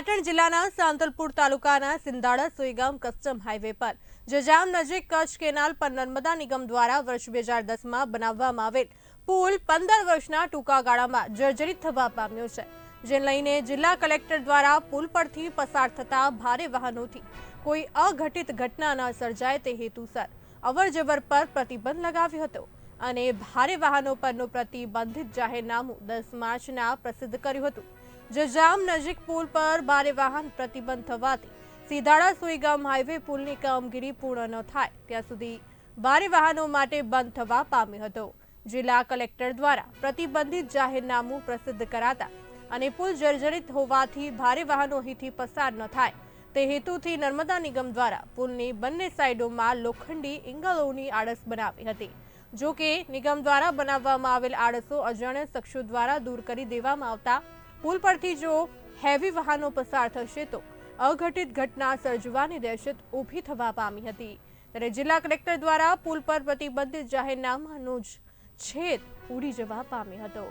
પાટણ જિલ્લાના સાંતલપુર તાલુકાના સિંધાડા Suigam custom highway પર જજામ નજીક કચ્છ કેનાલ પર નર્મદા નિગમ દ્વારા વર્ષ બે હજાર દસમાં બનાવવામાં આવેલ પુલ પંદર વર્ષના ટૂંકા ગાળામાં જર્જરિત થવા પામ્યો છે, જે લઈને જિલ્લા કલેક્ટર દ્વારા પુલ પરથી પસાર થતા ભારે વાહનોથી કોઈ અઘટિત ઘટના ન સર્જાય તે હેતુસર અવરજવર પર પ્રતિબંધ લગાવ્યો હતો અને ભારે વાહનો પરનું પ્રતિબંધિત જાહેરનામું દસ માર્ચના પ્રસિદ્ધ કર્યું હતું. જજામ નજીક પુલ પર ભારે વાહન પ્રતિબંધ થવાથી સીધાડા સુઈગામ હાઈવે પુલની કામગીરી પૂર્ણ ન થાય. ત્યાં સુધી ભારે વાહનો માટે બંધ થવા પામ્યો હતો. જિલ્લા કલેક્ટર દ્વારા પ્રતિબંધિત જાહેરનામું પ્રસિદ્ધ કરાતા અને પુલ જર્જરિત હોવાથી ભારે વાહનો અહીંથી પસાર ન થાય. તે હેતુથી નર્મદા નિગમ દ્વારા પુલની બંને સાઈડોમાં લોખંડી ઇંગલોની આડસ બનાવી હતી. જો કે નિગમ દ્વારા બનાવવામાં આવેલ આડસો અજાણ્યા શખ્સો દ્વારા દૂર કરી દેવામાં આવતા પુલ પરથી જો હેવી વાહનો પસાર થશે તો અઘટિત ઘટના સર્જવાની દહેશત ઊભી થવા પામી હતી. ત્યારે જિલ્લા કલેક્ટર દ્વારા પુલ પર પ્રતિબંધિત જાહેરનામાનો જ છેદ ઉડી જવા પામ્યો હતો.